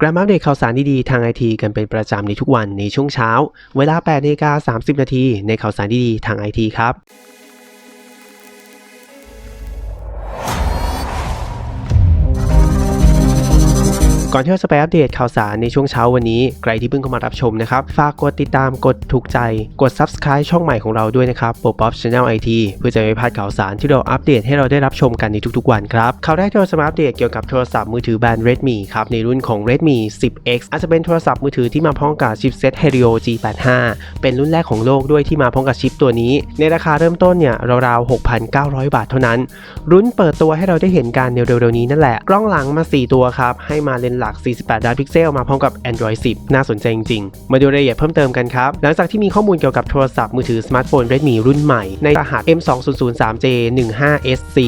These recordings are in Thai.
กราฟอัปเดตข่าวสารดีๆ ทางไอทีกันเป็นประจำในทุกวันในช่วงเช้า เวลา8นาฬิกา30 นาทีในข่าวสารดีๆ ทางไอทีครับ ก่อนที่เราจะไปอัปเดตข่าวสารในช่วงเช้าวันนี้ ใครที่เพิ่งเข้ามารับชมนะครับ ฝากกดติดตามกดถูกใจ กด Subscribe ช่องใหม่ของเราด้วยนะครับโปรป๊อปช Channel IT เพื่อจะไม่พลาดข่าวสารที่เราอัปเดตให้เราได้รับชมกันในทุกๆวันครับข่าวแรกที่เราจะมาอัปเดตเกี่ยวกับโทรศัพท์มือถือแบรนด์ Redmi ครับในรุ่นของ Redmi 10X อาจจะเป็นโทรศัพท์มือถือที่มาพร้อมกับชิปเซ็ต Helio G85 เป็นรุ่นแรกของโลกด้วยที่มาพร้อมกับชิปตัวนี้ ในราคาเริ่มต้นเนี่ยราวๆ6,900 บาทเท่านั้น รุ่นเปิดตัวให้เราได้เห็นกันในเร็วๆนี้นั่นแหละกล้องหลังมา 4 ตัวครับให้มาเลนหลักาก 48 ล้านพิกเซลมาพร้อมกับ Android 10 น่าสนใจจริงๆ มาดูรายละเอียดเพิ่มเติมกันครับ หลังจากที่มีข้อมูลเกี่ยวกับโทรศัพท์มือถือสมาร์ทโฟน Redmi รุ่นใหม่ ในรหัส M203J15SC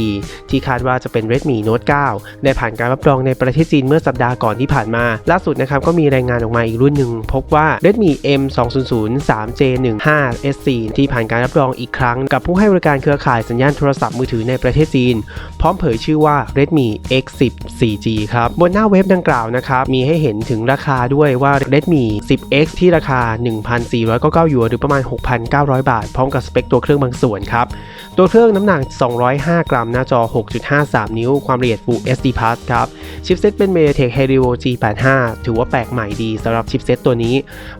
ที่คาดว่าจะเป็น Redmi Note 9 ได้ผ่านการรับรองในประเทศจีนเมื่อสัปดาห์ก่อนที่ผ่านมา ล่าสุดนะครับก็มีรายงานออกมาอีกรุ่นหนึ่งพบว่า Redmi M203J15SC ที่ผ่านการรับรองอีกครั้ง กับผู้ให้บริการเครือข่ายสัญญาณโทรศัพท์มือถือในประเทศจีน พร้อมเผยชื่อว่า Redmi X10 4G ครับบนหน้าเว็บดังกล่าวนะครับ มีให้เห็นถึงราคาด้วยว่า Redmi 10X ที่ราคา 1,499หยวนหรือประมาณ 6,900 บาท พร้อมกับสเปคตัวเครื่องบางส่วนครับ ตัวเครื่องน้ำหนัก 205 กรัม หน้าจอ 6.53 นิ้ว ความละเอียด Full HD Plus ครับ ชิปเซ็ตเป็น MediaTek Helio G85 ถือว่าแปลกใหม่ดีสำหรับชิปเซ็ตตัวนี้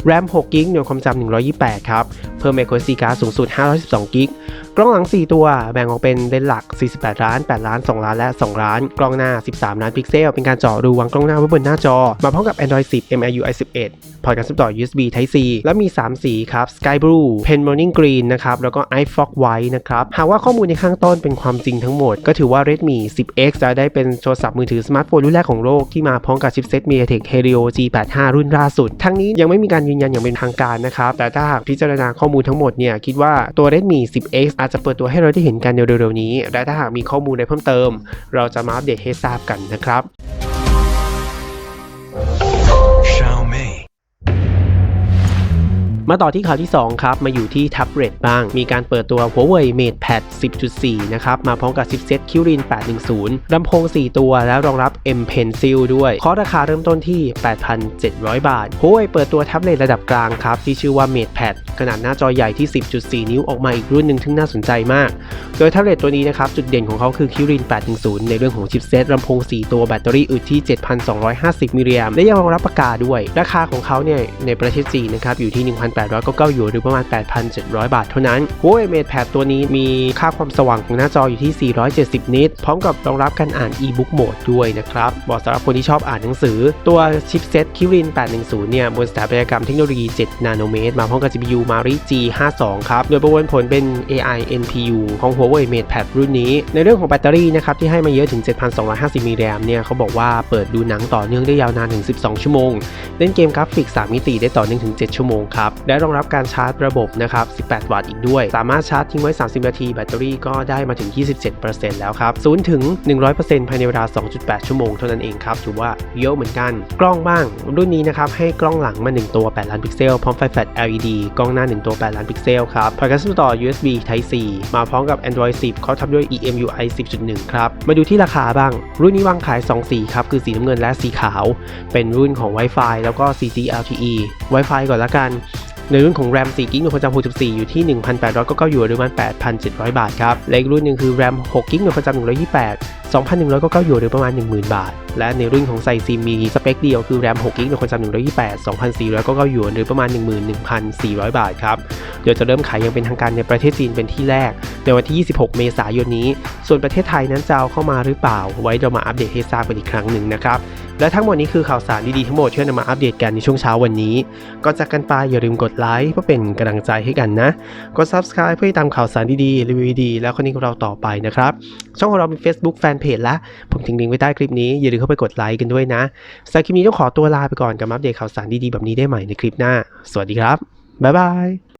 RAM 6 g b หน่วยความจำ128 ครับ เพิ่ม microSD card สูงสุด 512 g b กล้องหลัง 4 ตัวแบ่งออกเป็นเลนส์หลัก 48 ล้าน 8 ล้าน 2 ล้านและ 2 ล้าน กล้องหน้า 13 ล้านพิกเซล เป็นการเจาะรูวางกล้องหน้าไว้บนหน้าจอ มาพร้อมกับ Android 10 MIUI 11พอร์ตการเชื่อมต่อ USB Type C และมี 3 สีครับ Sky Blue Pen Morning Green นะครับ แล้วก็ i Fog White นะครับ หากว่าข้อมูลในข้างต้นเป็นความจริงทั้งหมด ก็ถือว่า Redmi 10X จะได้เป็นโทรศัพท์มือถือสมาร์ทโฟนรุ่นแรกของโลกที่มาพร้อมกับชิปเซ็ต MediaTek Helio G85 รุ่นล่าสุด ทั้งนี้ยังไม่มีการยืนยันอย่างเป็นทางการนะครับ แต่ถ้าหากพิจารณาข้อมูลทั้งหมดเนี่ยคิดว่าตัว Redmi 10X อาจจะเปิดตัวให้เราได้เห็นกันในเร็วๆนี้ และถ้าหากมีข้อมูลใดเพิ่มเติม เราจะมาอัปเดตให้ทราบกันนะครับ Xiaomi. มาต่อที่ข่าวที่ 2 ครับ มาอยู่ที่แท็บเล็ตบ้าง มีการเปิดตัว Huawei MatePad 10.4 นะครับ มาพร้อมกับชิปเซ็ต Kirin 810 ลำโพง 4 ตัว แล้วรองรับ M Pencil ด้วย คอราคาเริ่มต้นที่ 8,700 บาท Huawei เปิดตัวแท็บเล็ตระดับกลางครับ ที่ชื่อว่า MatePad ขนาดหน้าจอใหญ่ที่ 10.4 นิ้วออกมาอีกรุ่นหนึ่งที่น่าสนใจมาก โดยแท็บเล็ตตัวนี้นะครับ จุดเด่นของเขาคือ Kirin 810 ในเรื่องของชิปเซ็ตลำโพง 4 ตัวแบตเตอรี่อึดที่ 7,250 มิลลิแอมและยังรองรับปากกาด้วย ราคาของเขาเนี่ยในประเทศจีนนะครับอยู่ที่ 1,899หยวนหรือประมาณ 8,700 บาทเท่านั้น Huawei MatePad ตัวนี้มีค่าความสว่างของหน้าจออยู่ที่ 470 นิตพร้อมกับรองรับการอ่าน e-book mode ด้วยนะครับเหมาะสำหรับคนที่ชอบอ่านหนังสือ ตัวชิปเซ็ต Kirin 810 เนี่ยบนสถาปัตยกรรมเทคโนโลยี 7 นาโนเมตรมาพร้อมกับ GPU Mari G52 ครับ โดยประมวลผลเป็น AI NPU ของ Huawei MatePad รุ่นนี้ ในเรื่องของแบตเตอรี่นะครับที่ให้มาเยอะถึง 7,250 มิลลิแอมเนี่ยเขาบอกว่าเปิดดูหนังต่อเนื่องได้ยาวนานถึง 12 ชั่วโมง เล่นเกมกราฟิก 3 มิติได้ต่อเนื่องถึง 7 ชั่วโมงครับ และรองรับการชาร์จระบบนะครับ 18 วัตต์อีกด้วย สามารถชาร์จทิ้งไว้ 30 นาทีแบตเตอรี่ก็ได้มาถึง 27%แล้วครับ0ถึง 100%ภายในเวลา 2.8 ชั่วโมงเท่านั้นเองครับถือว่าเยอะเหมือนกัน กล้องบ้าง รุ่นนี้นะครับให้กล้องหลังมา 1 ตัว 8 ล้านพิกเซลพร้อมไฟแฟลช LED กล้องหน้า1ตัว8ล้านพิกเซลครับพอร์ตการเชื่อมต่อ USB Type C มาพร้อมกับ Android 10 เขาทำด้วย EMUI 10.1 ครับ มาดูที่ราคาบ้าง รุ่นนี้วางขาย 2 สีครับ คือสีน้ำเงินและสีขาว เป็นรุ่นของ Wi-Fi แล้วก็ 4G LTE Wi-Fi ก่อนละกันในรุ่นของ RAM 4 g b หน่วยความจำ64 อยู่ที่ 1,899หยวนหรือประมาณ8,700 บาทครับ และอีกรุ่นหนึ่งคือ RAM 6 g b หน่วยความจำ128 2,199หยวนหรือประมาณ 10,000 บาท และในรุ่นของใส่ซิมมีสเปคเดียวคือ RAM 6 g b หน่วยความจำ128 2,499หยวนหรือประมาณ 11,400 บาทครับเดี๋ยวจะเริ่มขายยังเป็นทางการในประเทศจีนเป็นที่แรก ในวันที่ 26 เมษายนนี้ ส่วนประเทศไทยนั้นจะเอาเข้ามาหรือเปล่า ไว้เรามาอัปเดตให้ทราบกันอีกครั้งหนึ่งนะครับ และทั้งหมดนี้คือข่าวสารดีๆทั้งหมดที่นำมาอัปเดตกันในช่วงเช้าวันนี้ก่อนจากกันไปอย่าลืมกดไลค์เพื่อเป็นกำลังใจให้กันนะ กด subscribe เพื่อติดตามข่าวสารดีๆรีวิวดีๆแล้วคนนี้เราต่อไปนะครับ ช่องของเรามี Facebook เพจละ ผมทิ้งลิงก์ไว้ใต้คลิปนี้อย่าลืมเข้าไปกดไลค์กันด้วยนะสำหรับคลิปนี้ต้องขอตัวลาไปก่อนกับมาอัปเดตข่าวสารดีๆแบบนี้ได้ใหม่ในคลิปหน้า สวัสดีครับบ๊ายบาย